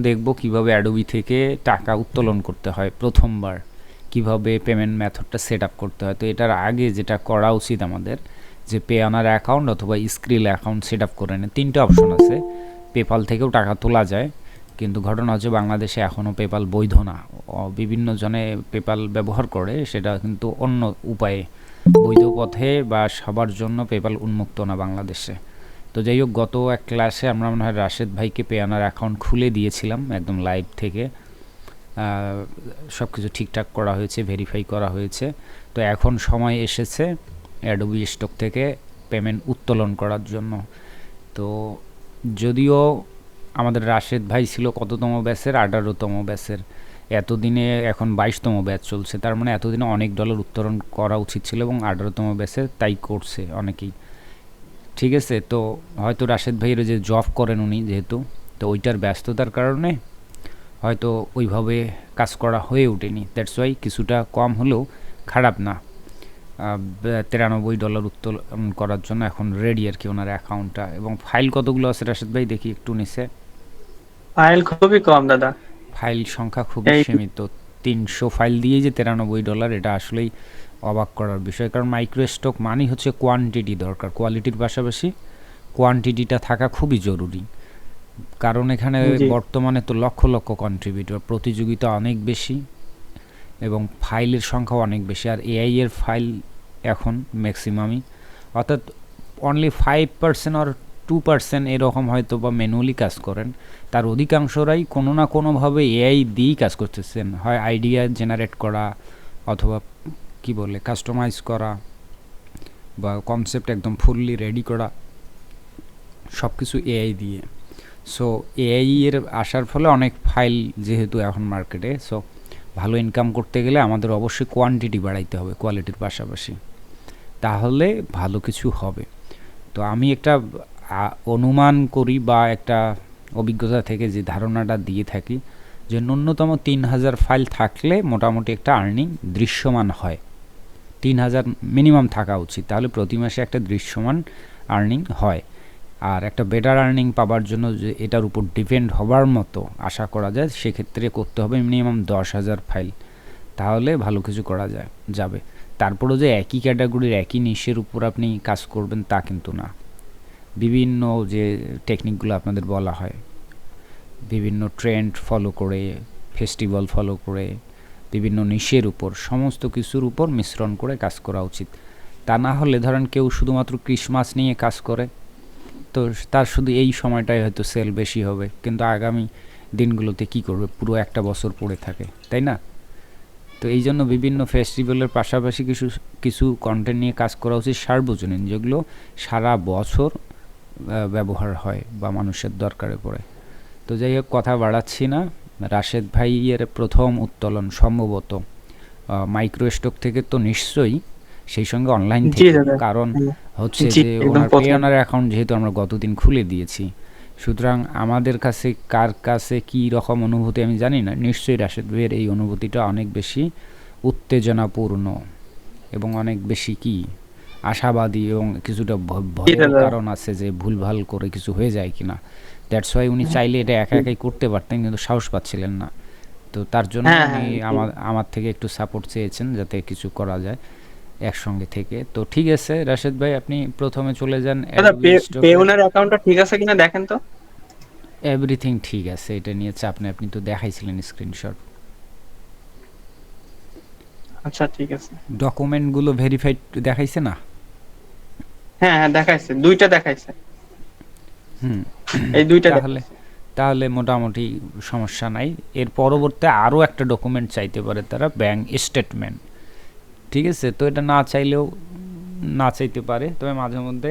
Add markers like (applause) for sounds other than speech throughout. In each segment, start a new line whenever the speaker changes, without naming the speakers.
দেখব কীভাবে অ্যাডোবি থেকে টাকা উত্তোলন করতে হয় প্রথমবার, কীভাবে পেমেন্ট মেথডটা সেট আপ করতে হয়। তো এটার আগে যেটা করা উচিত আমাদের, যে পে আনার অ্যাকাউন্ট অথবা স্ক্রিল অ্যাকাউন্ট সেট আপ করে নেয় তিনটে অপশন আছে। পেপাল থেকেও টাকা তোলা যায়, কিন্তু ঘটনা হচ্ছে বাংলাদেশে এখনও পেপাল বৈধ না। বিভিন্ন জনে পেপাল ব্যবহার করে, সেটা কিন্তু অন্য উপায়ে, বৈধ পথে বা সবার জন্য পেপাল উন্মুক্ত না বাংলাদেশে। তো যাই হোক, গত এক ক্লাসে আমরা মনে হয় রাশেদ ভাইকে পেয়ানার অ্যাকাউন্ট খুলে দিয়েছিলাম, একদম লাইভ থেকে। সব কিছু ঠিকঠাক করা হয়েছে ভেরিফাই করা হয়েছে। তো এখন সময় এসেছে অ্যাডোবি স্টক থেকে পেমেন্ট উত্তোলন করার জন্য। তো যদিও আমাদের রাশেদ ভাই ছিল কততম ব্যাচের আঠারোতম ব্যাচের এতদিনে এখন বাইশতম ব্যাচ চলছে। তার মানে এতদিনে অনেক ডলার উত্তোলন করা উচিত ছিল এবং আঠারোতম ব্যাচে তাই করছে অনেকেই। ঠিক আছে তো হয়তো রাশেদ ভাইয়ের যে জব করেন উনি যেহেতু তো ওইটার ব্যস্ততার কারণে হয়তো ওইভাবে কাজ করা হয়ে ওঠেনি। দ্যাটস ওয়াই কিছুটা কম হলেও খারাপ না। তিরানব্বই ডলার উত্তোলন করার জন্য এখন রেডি আর কি ওনার অ্যাকাউন্টটা এবং ফাইল কতগুলো আছে রাশেদ ভাই? দেখি একটু নিচে।
ফাইল খুবই কম দাদা।
ফাইল সংখ্যা খুবই সীমিত। তিনশো ফাইল দিয়ে যে তিরানব্বই ডলার এটা আসলেই অবাক করার বিষয়। কারণ মাইক্রো স্টক মানেই হচ্ছে কোয়ান্টিটি দরকার কোয়ালিটির পাশাপাশি কোয়ান্টিটিটা থাকা খুবই জরুরি। কারণ এখানে বর্তমানে তো লক্ষ লক্ষ কন্ট্রিবিউটর প্রতিযোগিতা অনেক বেশি এবং ফাইলের সংখ্যাও অনেক বেশি। আর এআই এর ফাইল এখন ম্যাক্সিমামই অর্থাৎ অনলি ফাইভ পার্সেন্ট আর টু পার্সেন্ট এরকম হয়তো বা ম্যানুয়ালি কাজ করেন। তার অধিকাংশরাই কোনো না কোনোভাবে এআই দিয়েই কাজ করতেছেন। হয় আইডিয়া জেনারেট করা অথবা কি বলে কাস্টমাইজ করা বা কনসেপ্ট একদম ফুললি রেডি করা সব কিছু এআই দিয়ে। সো এআই এর আসার ফলে অনেক ফাইল যেহেতু এখন মার্কেটে সো ভালো ইনকাম করতে গেলে আমাদের অবশ্যই কোয়ান্টিটি বাড়াইতে হবে কোয়ালিটির পাশাপাশি। তাহলে ভালো কিছু হবে। তো আমি একটা অনুমান করি বা একটা অভিজ্ঞতা থেকে যে ধারণাটা দিয়ে থাকি যে ন্যূনতম তিন হাজার ফাইল থাকলে মোটামুটি একটা আর্নিং দৃশ্যমান হয়। তিন হাজার মিনিমাম থাকা উচিত। তাহলে প্রতি মাসে একটা দৃশ্যমান আর্নিং হয়। আর একটা বেটার আর্নিং পাবার জন্য যে এটার উপর ডিপেন্ড হবার মতো আশা করা যায়, সেক্ষেত্রে করতে হবে মিনিমাম দশ হাজার ফাইল তাহলে ভালো কিছু করা যায়, যাবে। তারপরেও যে একই ক্যাটাগরির একই নিশের উপর আপনি কাজ করবেন, তা কিন্তু না। বিভিন্ন যে টেকনিকগুলো আপনাদের বলা হয়, বিভিন্ন ট্রেন্ড ফলো করে ফেস্টিভ্যাল ফলো করে বিভিন্ন নিশের উপর, সমস্ত কিছুর উপর মিশ্রণ করে কাজ করা উচিত। তা না হলে ধরেন কেউ শুধুমাত্র ক্রিসমাস নিয়ে কাজ করে, তো তার শুধু এই সময়টাই হয়তো সেল বেশি হবে। কিন্তু আগামী দিনগুলোতে কি করবে? পুরো একটা বছর পড়ে থাকে, তাই না? তো এই জন্য বিভিন্ন ফেস্টিভ্যালের পাশাপাশি কিছু কিছু কন্টেন্ট নিয়ে কাজ করা উচিত সার্বজনীন, যেগুলো সারা বছর ব্যবহার হয় বা মানুষের দরকারে পড়ে। তো যাই হোক, কথা বাড়াচ্ছি না। রাশেদ ভাইয়ের প্রথম উত্তোলন সম্ভবত মাইক্রো স্টক থেকে তো নিশ্চয়ই সেই সঙ্গে অনলাইন থেকে। কারণ হচ্ছে যে ওনার। পেওনার অ্যাকাউন্ট যেহেতু আমরা গতদিন খুলে দিয়েছি সুতরাং আমাদের কাছে কার কাছে কি রকম অনুভূতি আমি জানি না। নিশ্চয়ই রাশেদ ভাইয়ের এই অনুভূতিটা অনেক বেশি উত্তেজনাপূর্ণ এবং অনেক বেশি কি? আশাবাদী এবং কিছুটা ভয়ের কারণ আছে যে ভুলভাল করে কিছু হয়ে যায় কিনা। দ্যাটস ওয়াই উনি চাইলে এটা একা একাই করতে পারতেন কিন্তু সাহস পাচ্ছিলেন না। তো তার জন্য
হ্যাঁ,
উনি
হ্যাঁ,
আমার আমার থেকে একটু সাপোর্ট চেয়েছেন যাতে কিছু করা যায় একসঙ্গে থেকে। তো ঠিক আছে রাশেদ ভাই আপনি প্রথমে চলে যান
দাদা পেওনার অ্যাকাউন্টটা ঠিক আছে কিনা দেখেন তো।
এভরিথিং ঠিক আছে এটা নিয়ে চাপ নেই আপনি তো দেখাইছিলেন স্ক্রিনশট
আচ্ছা ঠিক আছে।
ডকুমেন্টগুলো ভেরিফাইড দেখাইছে না?
হ্যাঁ হ্যাঁ দেখাইছে। দুইটা দেখাইছে।
হুম।
এই দুইটা
তাহলে তাহলে মোটামুটি সমস্যা নাই। এর পরবর্তী আরও একটা ডকুমেন্ট চাইতে পারে তারা ব্যাংক স্টেটমেন্ট ঠিক আছে? তো এটা না চাইলেও না চাইতে পারে। তবে মাঝে মধ্যে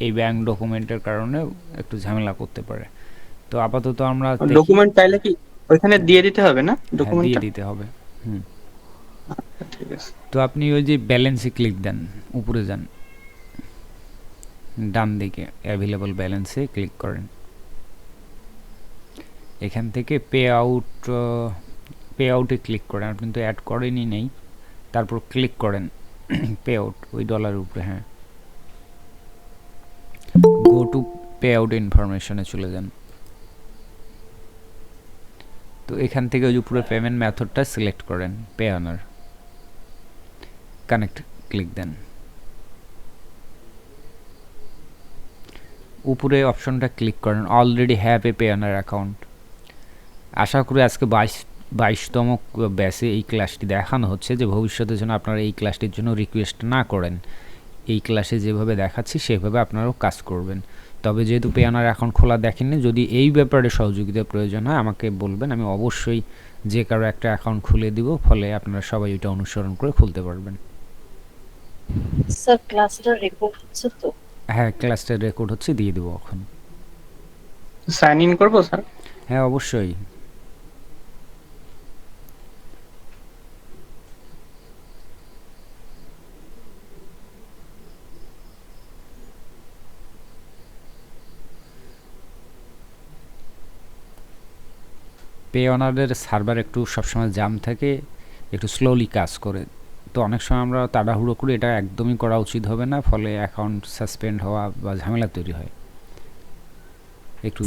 এই ব্যাংক ডকুমেন্টের কারণে একটু ঝামেলা করতে পারে। তো আপাতত আমরা
ডকুমেন্ট চাইলে কি ওইখানে দিয়ে দিতে হবে না?
হ্যাঁ, দিয়ে দিতে হবে। হুম।
ঠিক আছে।
তো আপনি ওই যে ব্যালেন্সে ক্লিক দেন উপরে যান। ডান দিকে অ্যাভেলেবল ব্যালেন্সে ক্লিক করেন। এখান থেকে পে আউট পে আউটে ক্লিক করেন। আপনি তো অ্যাড করেনই নেই। তারপর ক্লিক করেন। (coughs) পে আউট ওই ডলারের উপরে হ্যাঁ। গো টু পে আউট ইনফরমেশনে চলে যান। তো এখান থেকে ওই যে উপরে পেমেন্ট মেথডটা সিলেক্ট করেন পে অনার কানেক্ট ক্লিক দেন। উপরে অপশনটা ক্লিক করেন already have a Payoneer account আশা করি আজকে বাইশ, বাইশতম ব্যাসে এই ক্লাসটি দেখানো হচ্ছে যে ভবিষ্যতে যেন আপনারা এই ক্লাসটির জন্য রিকোয়েস্ট না করেন। এই ক্লাসে যেভাবে দেখাচ্ছি, সেভাবে আপনারাও কাজ করবেন। তবে যেহেতু পেয়ানার অ্যাকাউন্ট খোলা দেখেননি, যদি এই ব্যাপারে সহযোগিতা প্রয়োজন হয়, আমাকে বলবেন, আমি অবশ্যই যে কারও একটা অ্যাকাউন্ট খুলে দিব, ফলে আপনারা সবাই ওইটা অনুসরণ করে খুলতে পারবেন।
স্যার ক্লাসটা রেকর্ড হচ্ছে তো?
হ্যাঁ ক্লাসটা রেকর্ড হচ্ছে দিয়ে দেবো এখন।
সাইন ইন করব স্যার
হ্যাঁ অবশ্যই। পে অনারের সার্ভার একটু সবসময় জাম থাকে একটু স্লোলি কাজ করে। তো অনেক সময় আমরা তাড়াহুড়ো করে এটা একদমই করা উচিত হবে না ফলে অ্যাকাউন্ট সাসপেন্ড হওয়া বা ঝামেলা তৈরি হয়। একটু।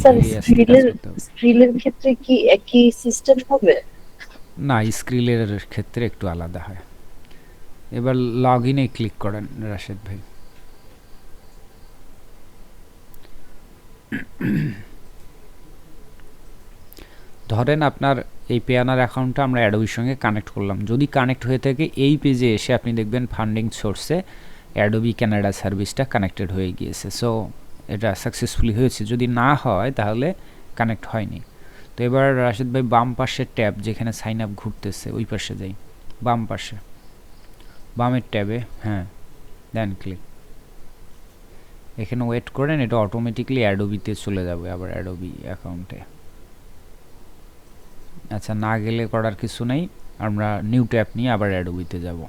স্ক্রিলের ক্ষেত্রে কি একই সিস্টেম হবে?
না স্ক্রিলের ক্ষেত্রে একটু আলাদা হয়। এবার লগ ইনে ক্লিক করেন রাশেদ ভাই। ধরেন আপনার এই পেয়ানার অ্যাকাউন্টটা আমরা অ্যাডোবির সঙ্গে কানেক্ট করলাম। যদি কানেক্ট হয়ে থাকে, এই পেজে এসে আপনি দেখবেন ফান্ডিং সোর্সে অ্যাডোবি ক্যানাডা সার্ভিসটা কানেক্টেড হয়ে গিয়েছে। সো এটা সাকসেসফুলি হয়েছে। যদি না হয়, তাহলে কানেক্ট হয়নি। তো এবার রাশেদ ভাই, বাম পাশের ট্যাব যেখানে সাইন আপ ঘুরতেছে, ওই পাশে যাই। বাম পাশে। বামের ট্যাবে হ্যাঁ দেন ক্লিক এখানে ওয়েট করেন, এটা অটোমেটিকলি অ্যাডোবিতে চলে যাবে আবার অ্যাডোবি অ্যাকাউন্টে আচ্ছা না গেলে করার কিছু নেই। আমরা নিউ ট্যাব নিয়ে আবার অ্যাডোবিতে যাব।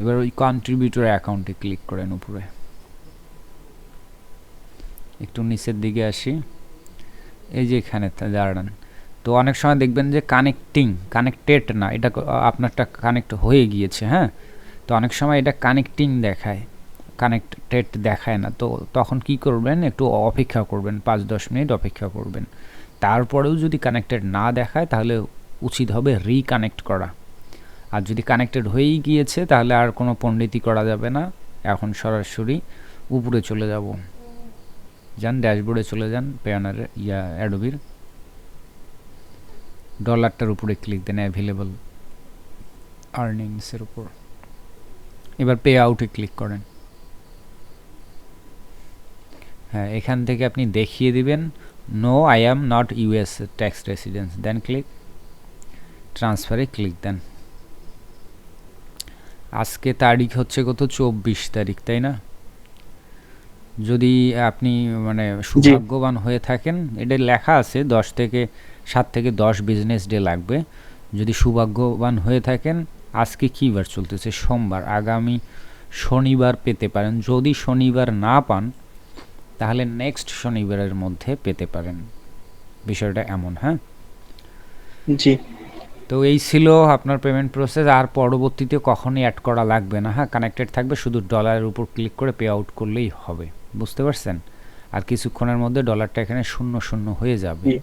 এবার ওই কন্ট্রিবিউটর অ্যাকাউন্টে ক্লিক করেন উপরে। একটু নিচের দিকে আসি। এই যে এখানে দাঁড়ান। তো অনেক সময় দেখবেন যে কানেক্টিং কানেক্টেড না, এটা আপনারটা কানেক্ট হয়ে গিয়েছে হ্যাঁ? তো অনেক সময় এটা কানেক্টিং দেখায় কানেক্টেড দেখায় না। তো তখন কি করবেন? একটু অপেক্ষা করবেন, পাঁচ দশ মিনিট অপেক্ষা করবেন। তারপরেও যদি কানেক্টেড না দেখায়, তাহলে উচিত হবে রিকানেক্ট করা। আর যদি কানেক্টেড হয়েই গিয়েছে, তাহলে আর কোনো পণ্ডিতি করা যাবে না। এখন সরাসরি উপরে চলে যাব। যান, ড্যাশবোর্ডে চলে যান পেয়ানারের ইয়া অ্যাডোবির ডলারটার উপরে ক্লিক দেন অ্যাভেলেবল আর্নিংসের উপর। এবার পে আউটে ক্লিক করেন। হ্যাঁ এখান থেকে আপনি দেখিয়ে দিবেন no I am not US tax residence then click ট্রান্সফারে ক্লিক দেন। আজকে তারিখ হচ্ছে কত? চব্বিশ তারিখ তাই না? যদি আপনি মানে সৌভাগ্যবান হয়ে থাকেন এটা লেখা আছে দশ থেকে সাত থেকে দশ বিজনেস ডে লাগবে। যদি সৌভাগ্যবান হয়ে থাকেন আজকে কী বার চলতেছে? সোমবার। আগামী শনিবার পেতে পারেন। যদি শনিবার না পান তাহলে নেক্সট শনিবারের মধ্যে পেতে পারেন। বিষয়টা এমন হ্যাঁ?
জি।
তো এই ছিল আপনার পেমেন্ট প্রসেস আর পরবর্তীতে কখনোই অ্যাড করা লাগবে না হ্যাঁ? কানেক্টেড থাকবে শুধু ডলারের উপর ক্লিক করে পে আউট করলেই হবে। বুঝতে পারছেন? আর কিছুক্ষণের মধ্যে ডলারটা এখানে শূন্য শূন্য হয়ে যাবে।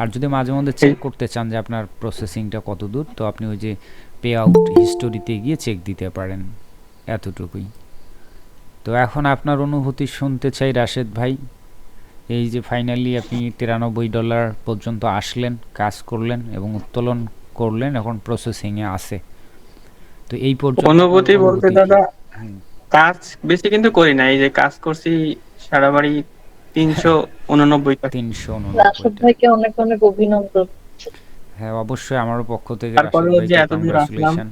আর যদি মাঝে মধ্যে চেক করতে চান যে আপনার প্রসেসিংটা কত দূর তো আপনি ওই যে পে আউট হিস্টোরিতে গিয়ে চেক দিতে পারেন এতটুকুই। তো এখন আপনার অনুভূতি শুনতে চাই রাশেদ ভাই। এই যে ফাইনালি আপনি তিরানব্বই ডলার পর্যন্ত আসলেন কাজ করলেন এবং উত্তোলন করলেন এখন প্রসেসিংয়ে আছে। তো এই পর্যন্ত
অনুভূতি বলতে দাদা কাজ বেশি কিন্তু করি না এই যে কাজ করছি সারা বাড়ি তিনশো উননব্বই
তিনশো
রাশদ ভাইকে অনেক অনেক অভিনন্দন।
হ্যাঁ অবশ্যই আমারও পক্ষ থেকে
তারপরেও যে
ভাইকে
আসলাম।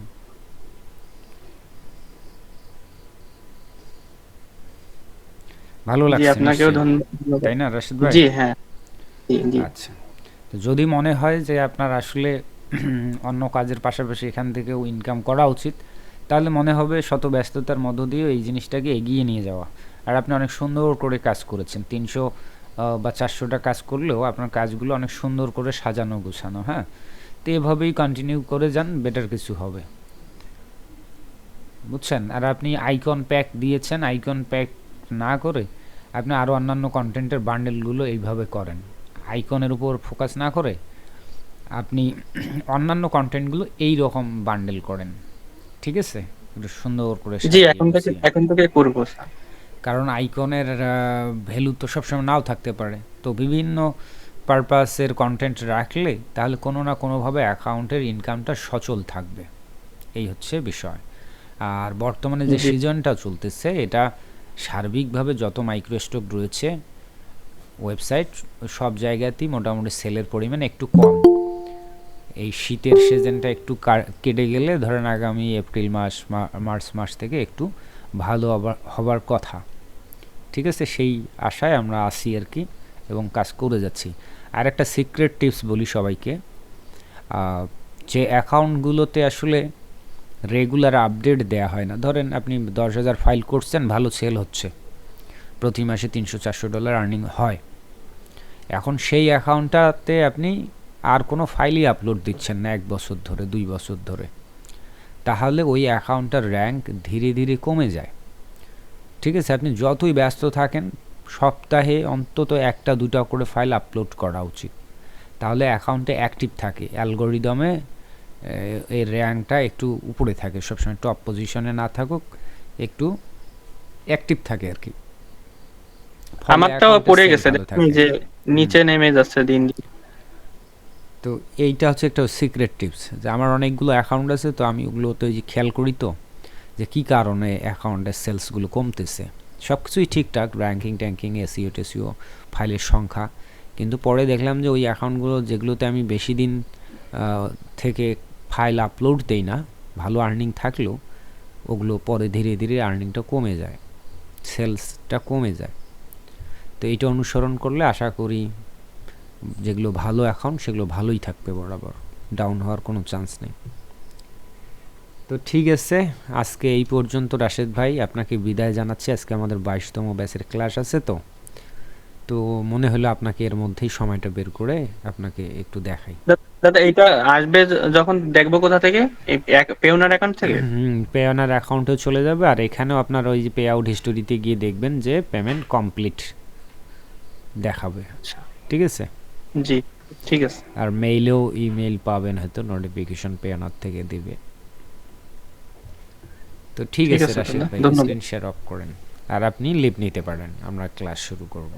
ভালো লাগছে
আপনাকেও ধন্যবাদ।
তাই না রাশেদ ভাই
জি হ্যাঁ। জি জি।
আচ্ছা। তো যদি মনে হয় যে আপনার আসলে (clears throat) অন্য কাজের পাশাপাশি এখান থেকেও ইনকাম করা উচিত তাহলে মনে হবে শত ব্যস্ততার মধ্য দিয়ে এই জিনিসটাকে এগিয়ে নিয়ে যাওয়া। আর আপনি অনেক সুন্দর করে কাজ করেছেন। তিনশো বা চারশোটা কাজ করলেও আপনার কাজগুলো অনেক সুন্দর করে সাজানো গোছানো হ্যাঁ? তো এভাবেই কন্টিনিউ করে যান বেটার কিছু হবে। বুঝছেন? আর আপনি আইকন প্যাক দিয়েছেন আইকন প্যাক না করে আপনি আরও অন্যান্য কন্টেন্টের বান্ডেলগুলো এইভাবে করেন। আইকনের উপর ফোকাস না করে আপনি (clears throat) অন্যান্য কন্টেন্টগুলো এই রকম বান্ডেল করেন। ঠিক আছে? একটু সুন্দর করে
জি এখন থেকে এখন থেকে করব স্যার।
কারণ আইকনের ভ্যালু তো সবসময় নাও থাকতে পারে। তো বিভিন্ন পারপাসের কন্টেন্ট রাখলে তাহলে কোনো না কোনোভাবে অ্যাকাউন্টের ইনকামটা সচল থাকবে। এই হচ্ছে বিষয়। আর বর্তমানে যে। সিজনটা চলতেছে এটা সার্বিকভাবে যত মাইক্রোস্টক রয়েছে ওয়েবসাইট সব জায়গাতেই মোটামুটি সেলের পরিমাণ একটু কম। এই শীতের সিজনটা একটু কেটে গেলে ধরেন আগামী এপ্রিল মাস মার্চ মাস থেকে একটু ভালো হবার কথা। ঠিক আছে? সেই আশায় আমরা আসি আর কি এবং কাজ করে যাচ্ছি। আর একটা সিক্রেট টিপস বলি সবাইকে যে অ্যাকাউন্টগুলোতে আসলে রেগুলার আপডেট দেয়া হয় না। ধরেন আপনি দশ হাজার ফাইল করছেন, ভালো সেল হচ্ছে। প্রতি মাসে তিনশো চারশো ডলার আর্নিং হয়। এখন সেই অ্যাকাউন্টটাতে আপনি আর কোনো ফাইলই আপলোড দিচ্ছেন না, এক বছর ধরে, দুই বছর ধরে। তাহলে ওই অ্যাকাউন্টটার র্যাঙ্ক ধীরে ধীরে কমে যায়। ঠিক আছে আপনি যতই ব্যস্ত থাকেন সপ্তাহে অন্তত একটা দুটা করে ফাইল আপলোড করা উচিত। তাহলে অ্যাকাউন্টে অ্যাক্টিভ থাকে। অ্যালগোরিদমে এর র্যাঙ্কটা একটু উপরে থাকে। সবসময় টপ পজিশনে না থাকুক একটু অ্যাক্টিভ থাকে আর কি।
আমারটাও পড়ে গেছে। যে নিচে নেমে যাচ্ছে দিন দিন।
তো এইটা হচ্ছে একটা সিক্রেট টিপস যে আমার অনেকগুলো অ্যাকাউন্ট আছে তো আমি ওগুলো তো খেয়াল করি তো যে কী কারণে অ্যাকাউন্টের সেলসগুলো কমতেছে? সব কিছুই ঠিকঠাক র্যাঙ্কিং ট্যাঙ্কিং এসিও টেসিও ফাইলের সংখ্যা। কিন্তু পরে দেখলাম যে ওই অ্যাকাউন্টগুলো যেগুলোতে আমি বেশি দিন থেকে ফাইল আপলোড দেই না, ভালো আর্নিং থাকলেও ওগুলো পরে ধীরে ধীরে আর্নিংটা কমে যায় সেলসটা কমে যায়। তো এইটা অনুসরণ করলে আশা করি যেগুলো ভালো অ্যাকাউন্ট সেগুলো ভালোই থাকবে বরাবর। ডাউন হওয়ার কোনো চান্স নেই। তো ঠিক আছে আজকে এই পর্যন্ত রাশেদ ভাই আপনাকে বিদায় জানাচ্ছি। আজকে আমাদের বাইশতম ব্যাচের ক্লাস আছে তো। তো মনে হলো আপনাকে এর মধ্যেই সময়টা বের করে আপনাকে একটু দেখাই।
দাদা এইটা আসবে যখন দেখব কোথা থেকে? পেওনার অ্যাকাউন্ট থেকে?
হুম পেওনার অ্যাকাউন্টেও চলে যাবে। আর এখানেও আপনার ওই যে পে আউট হিস্টোরিতে গিয়ে দেখবেন যে পেমেন্ট কমপ্লিট দেখাবে।
আচ্ছা।
ঠিক আছে?
জি ঠিক আছে।
আর মেইলেও ইমেল পাবেন হয়তো নোটিফিকেশন পেয়ানার থেকে দিবে। তো ঠিক আছে রাশিদ ভাই স্ক্রিন শেয়ার অফ করেন। আর আপনি লিভ নিতে পারেন। আমরা ক্লাস শুরু করব।